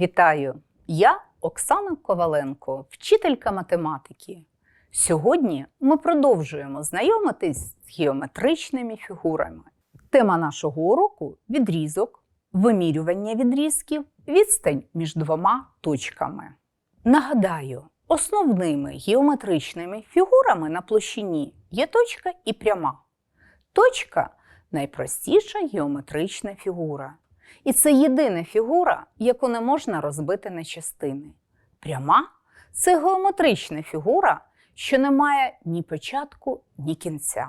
Вітаю! Я Оксана Коваленко, вчителька математики. Сьогодні ми продовжуємо знайомитись з геометричними фігурами. Тема нашого уроку відрізок, вимірювання відрізків, відстань між двома точками. Нагадаю, основними геометричними фігурами на площині є точка і пряма. Точка найпростіша геометрична фігура. І це єдина фігура, яку не можна розбити на частини. Пряма це геометрична фігура, що не має ні початку, ні кінця.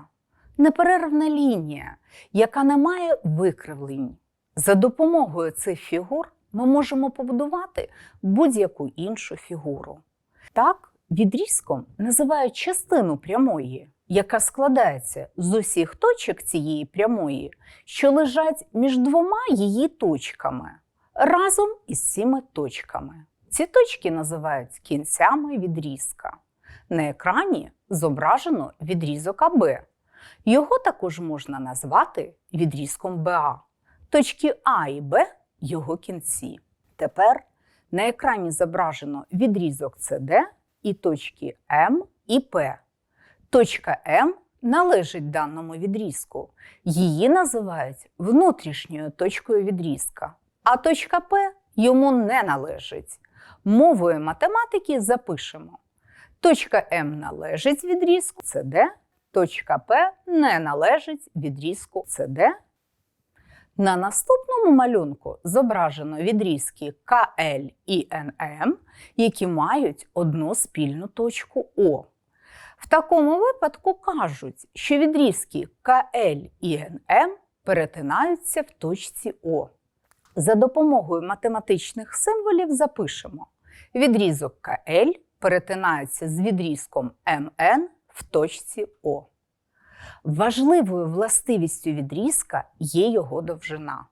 Неперервна лінія, яка не має викривлень. За допомогою цих фігур ми можемо побудувати будь-яку іншу фігуру. Так, відрізком називають частину прямої, яка складається з усіх точок цієї прямої, що лежать між двома її точками, разом із цими точками. Ці точки називають кінцями відрізка. На екрані зображено відрізок АБ. Його також можна назвати відрізком БА. Точки А і Б його кінці. Тепер на екрані зображено відрізок СД і точки М і П. Точка М належить даному відрізку. Її називають внутрішньою точкою відрізка, а точка П йому не належить. Мовою математики запишемо. Точка М належить відрізку СД, точка П не належить відрізку СД. На наступному малюнку зображено відрізки КЛ і НМ, які мають одну спільну точку О. В такому випадку кажуть, що відрізки КЛ і НМ перетинаються в точці О. За допомогою математичних символів запишемо: відрізок КЛ перетинається з відрізком МН в точці О. Важливою властивістю відрізка є його довжина.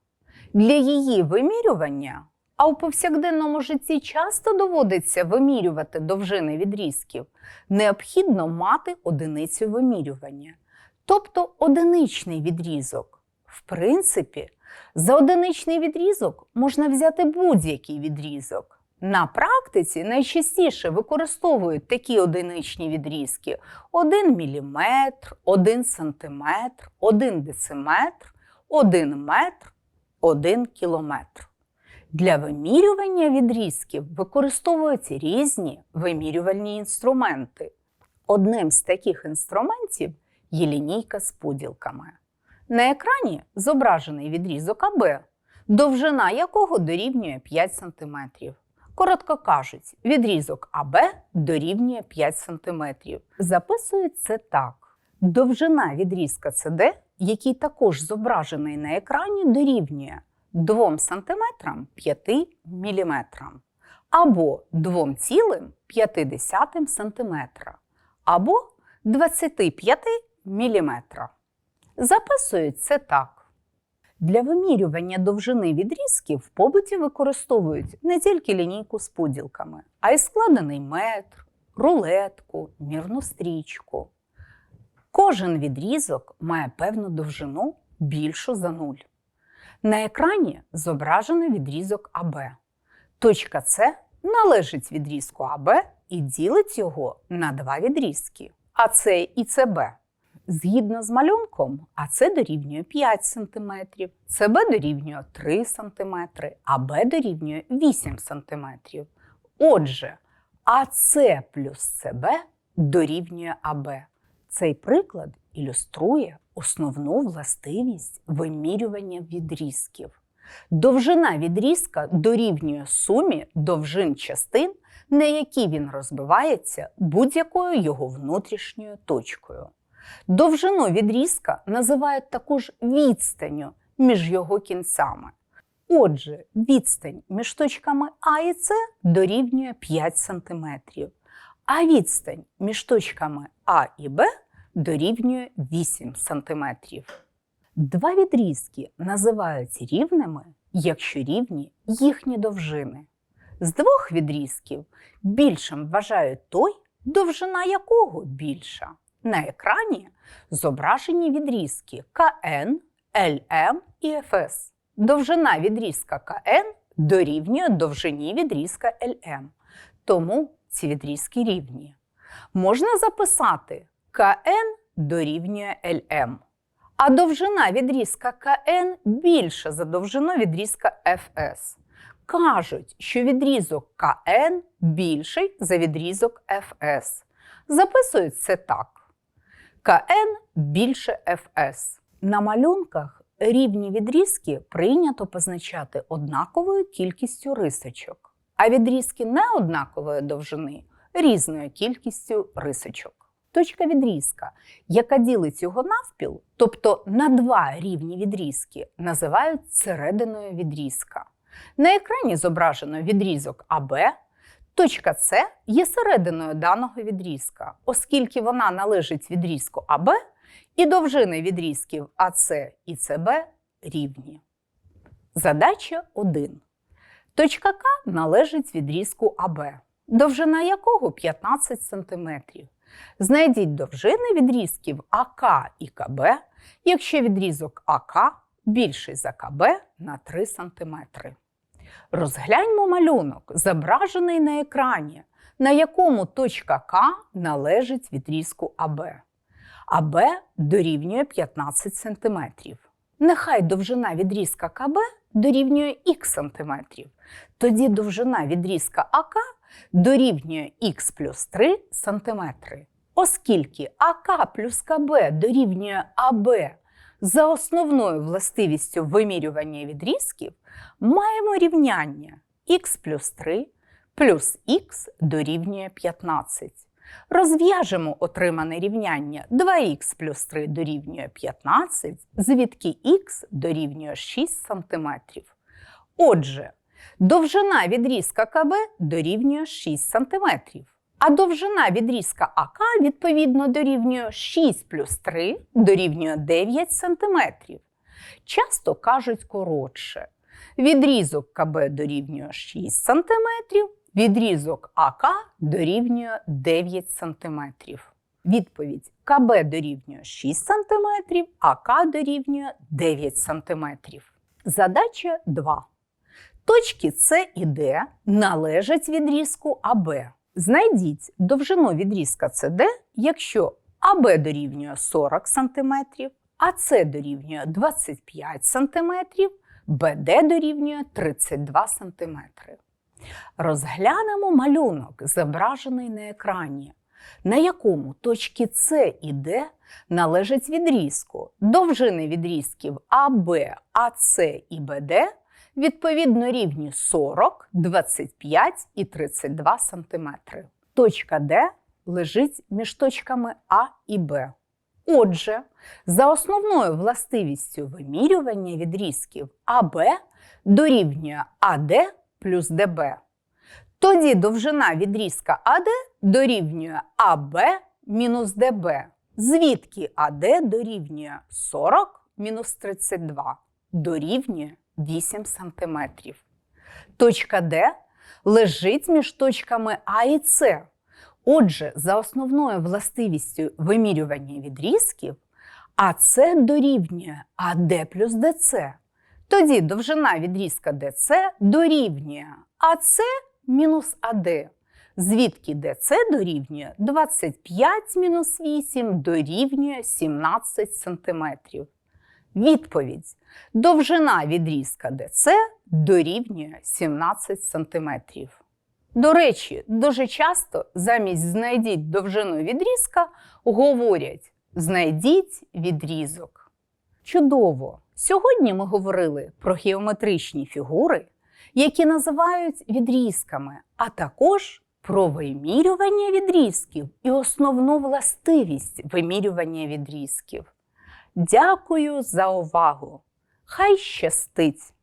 Для її вимірювання, а у повсякденному житті часто доводиться вимірювати довжини відрізків, необхідно мати одиницю вимірювання, тобто одиничний відрізок. В принципі, за одиничний відрізок можна взяти будь-який відрізок. На практиці найчастіше використовують такі одиничні відрізки 1 мм, 1 см, 1 дециметр, 1 метр, 1 кілометр. Для вимірювання відрізків використовуються різні вимірювальні інструменти. Одним з таких інструментів є лінійка з поділками. На екрані зображений відрізок АБ, довжина якого дорівнює 5 см. Коротко кажуть, відрізок АБ дорівнює 5 см. Записують це так. Довжина відрізка СД, який також зображений на екрані, дорівнює 2 см 5 мм або 2,5 см або 25 мм. Записують це так. Для вимірювання довжини відрізків в побуті використовують не тільки лінійку з поділками, а й складений метр, рулетку, мірну стрічку. Кожен відрізок має певну довжину більшу за нуль. На екрані зображений відрізок АБ. Точка С належить відрізку АБ і ділить його на два відрізки АС і СБ. Згідно з малюнком, АС дорівнює 5 см, СБ дорівнює 3 см, а Б дорівнює 8 см. Отже, АС плюс СБ дорівнює АБ. Цей приклад ілюструє основну властивість вимірювання відрізків. Довжина відрізка дорівнює сумі довжин частин, на які він розбивається будь-якою його внутрішньою точкою. Довжину відрізка називають також відстанню між його кінцями. Отже, відстань між точками А і С дорівнює 5 см, а відстань між точками А і Б дорівнює 8 см. Два відрізки називаються рівними, якщо рівні їхні довжини. З двох відрізків більшим вважають той, довжина якого більша. На екрані зображені відрізки КН, ЛМ і ФС. Довжина відрізка КН дорівнює довжині відрізка LM. Тому ці відрізки рівні. Можна записати КН дорівнює LM. А довжина відрізка КН більша за довжину відрізка ФС. Кажуть, що відрізок КН більший за відрізок ФС. Записують це так. КН більше ФС. На малюнках рівні відрізки прийнято позначати однаковою кількістю рисочок, а відрізки неоднакової довжини різною кількістю рисочок. Точка відрізка, яка ділить його навпіл, тобто на два рівні відрізки, називають серединою відрізка. На екрані зображено відрізок АБ. Точка С є серединою даного відрізка, оскільки вона належить відрізку АБ, і довжини відрізків АС і СБ рівні. Задача 1. Точка К належить відрізку АБ, довжина якого 15 см. Знайдіть довжини відрізків АК і КБ, якщо відрізок АК більший за КБ на 3 см. Розгляньмо малюнок, зображений на екрані, на якому точка К належить відрізку АБ. АБ дорівнює 15 см. Нехай довжина відрізка КБ дорівнює х см. Тоді довжина відрізка АК дорівнює х плюс 3 см. Оскільки АК плюс КБ дорівнює АБ за основною властивістю вимірювання відрізків, маємо рівняння х плюс 3 плюс х дорівнює 15. Розв'яжемо отримане рівняння 2х плюс 3 дорівнює 15, звідки х дорівнює 6 см. Отже, довжина відрізка КБ дорівнює 6 см, а довжина відрізка АК відповідно дорівнює 6 плюс 3 дорівнює 9 см. Часто кажуть коротше. Відрізок КБ дорівнює 6 см, відрізок АК дорівнює 9 см. Відповідь КБ дорівнює 6 см, АК дорівнює 9 см. Задача 2. Точки С і Д належать відрізку АБ. Знайдіть довжину відрізка СД, якщо АБ дорівнює 40 см, АС дорівнює 25 см, БД дорівнює 32 см. Розглянемо малюнок, зображений на екрані, на якому точки С і Д належать відрізку. Довжини відрізків АБ, АС і БД відповідно рівні 40, 25 і 32 см. Точка Д лежить між точками А і Б. Отже, за основною властивістю вимірювання відрізків АБ дорівнює АД плюс ДБ. Тоді довжина відрізка АД дорівнює АБ мінус ДБ, звідки АД дорівнює 40 мінус 32, дорівнює 8 см. Точка Д лежить між точками А і С. Отже, за основною властивістю вимірювання відрізків АС дорівнює АД плюс ДЦ. Тоді довжина відрізка ДЦ дорівнює АС мінус АД, звідки ДЦ дорівнює 25 мінус 8 дорівнює 17 см. Відповідь. Довжина відрізка ДЦ дорівнює 17 см. До речі, дуже часто замість знайдіть довжину відрізка говорять знайдіть відрізок. Чудово! Сьогодні ми говорили про геометричні фігури, які називають відрізками, а також про вимірювання відрізків і основну властивість вимірювання відрізків. Дякую за увагу! Хай щастить!